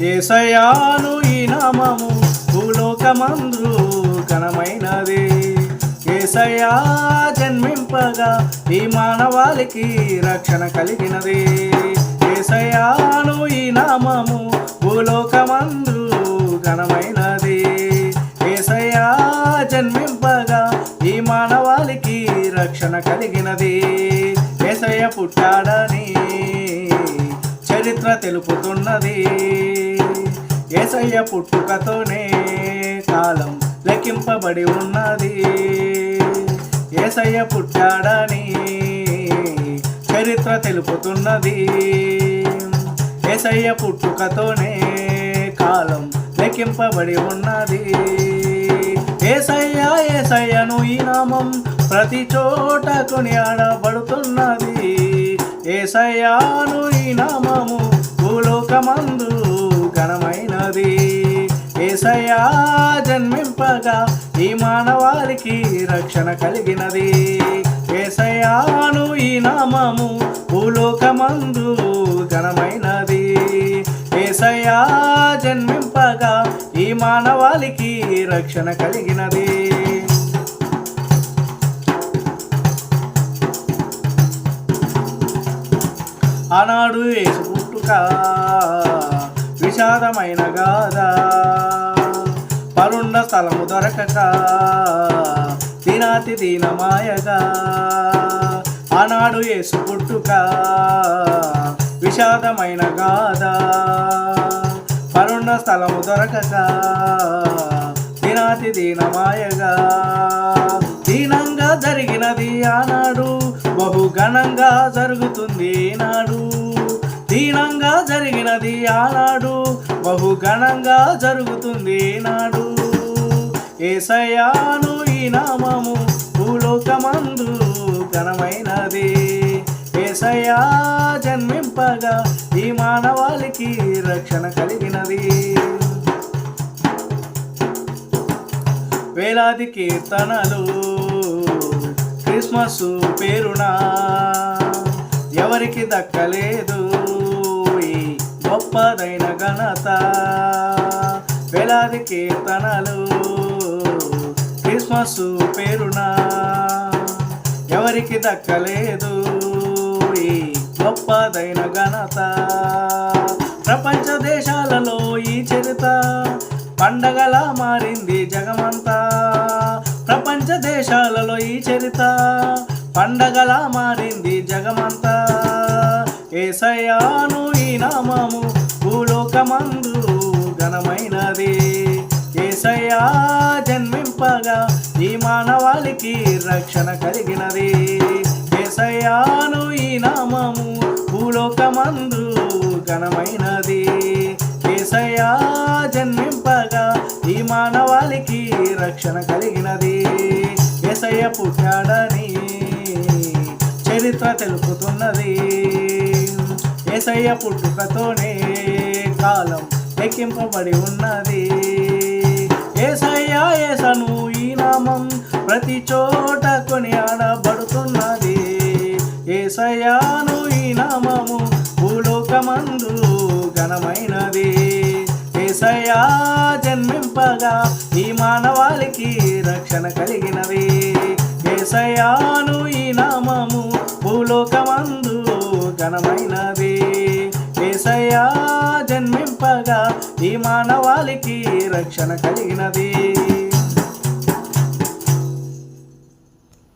ఏసయాను ఈ నామము భూలోకమందు ఘనమైనది. ఏసయా జన్మింపగా ఈ మానవాళికి రక్షణ కలిగినది. ఏసయాను ఈ నామము భూలోకమందు ఘనమైనది. ఏసయా జన్మింపగా ఈ మానవాళికి రక్షణ కలిగినది. ఏసయ్య పుట్టాడని చరిత్ర తెలుపుతున్నది. ఏసయ్య పుట్టుకతోనే కాలం లెక్కింపబడి ఉన్నది. ఏసయ్య పుట్టాడని చరిత్ర తెలుపుతున్నది. ఏసయ్య పుట్టుకతోనే కాలం లెక్కింపబడి ఉన్నది. ఏసయ్య ఏసయ్యను ఈ నామం ప్రతి చోట కొనియాడబడుతున్నది ఏసయ్యాను ఈ నామము భూలోకమందు ఏసయ్యా జన్మింపగా ఈ మానవాళికి రక్షణ కలిగినది. ఏసయ్యాను ఈ నామము భూలోకమందు ఘనమైనది. ఏసయ్యా జన్మింపగా ఈ మానవాళికి రక్షణ కలిగినది. ఆనాడు యేసు పుట్టుక విషాదమైన గాథ. స్థలము దొరకక దినాతి దీనమాయగా. ఆనాడు ఏసు పుట్టుక విషాదమైన గాథ. పరుండ స్థలము దొరకక దినాతి దీనమాయగా. దీనంగా జరిగినది ఆనాడు బహు ఘనంగా జరుగుతుంది ఈనాడు. దీనంగా జరిగినది ఆనాడు బహు ఘనంగా జరుగుతుంది ఈనాడు. ఏసయాను ఈ నామము భూలోకమందు ఘనమైనది. ఏసయా జన్మింపగా ఈ మానవాళికి రక్షణ కలిగినది. వేలాది కీర్తనలు క్రిస్మస్ పేరున ఎవరికి దక్కలేదు ఈ గొప్పదైన ఘనత. వేలాది కీర్తనలు క్రిస్మస్ పేరున? ఎవరికి దక్కలేదు? ఈ గొప్పదైన ఘనత. ప్రపంచ దేశాలలో ఈ చరిత పండగలా మారింది జగమంతా. ప్రపంచ దేశాలలో ఈ చరిత పండగలా మారింది జగమంతా. ఏసయాను ఈ నామము భూలోకమందు ఘనమైనది. ఈ మానవాళికి రక్షణ కలిగినది. ఏసయ్యాను ఈ నామము భూలోకమందు ఘనమైనది. ఏసయ్యా జన్మింపగా ఈ మానవాళికి రక్షణ కలిగినది. ఏసయ్య పుట్టాడని చరిత్ర తెలుపుతున్నది. ఏసయ్య పుట్టుకతోనే కాలం లెక్కింపబడి ఉన్నది. ఏసయ్య ఏసను నామం ప్రతి చోట కొని ఆడబడుతున్నది. ఏసయ్యాను ఈ నామము భూలోకమందు ఘనమైనది. ఏసయ్యా జన్మింపగా ఈ మానవాళికి రక్షణ కలిగినది ఏసయ్యాను ఈ నామము భూలోకమందు ఘనమైనది. ఏసయా జన్మింపగా ఈ మానవాళికి రక్షణ కలిగినది.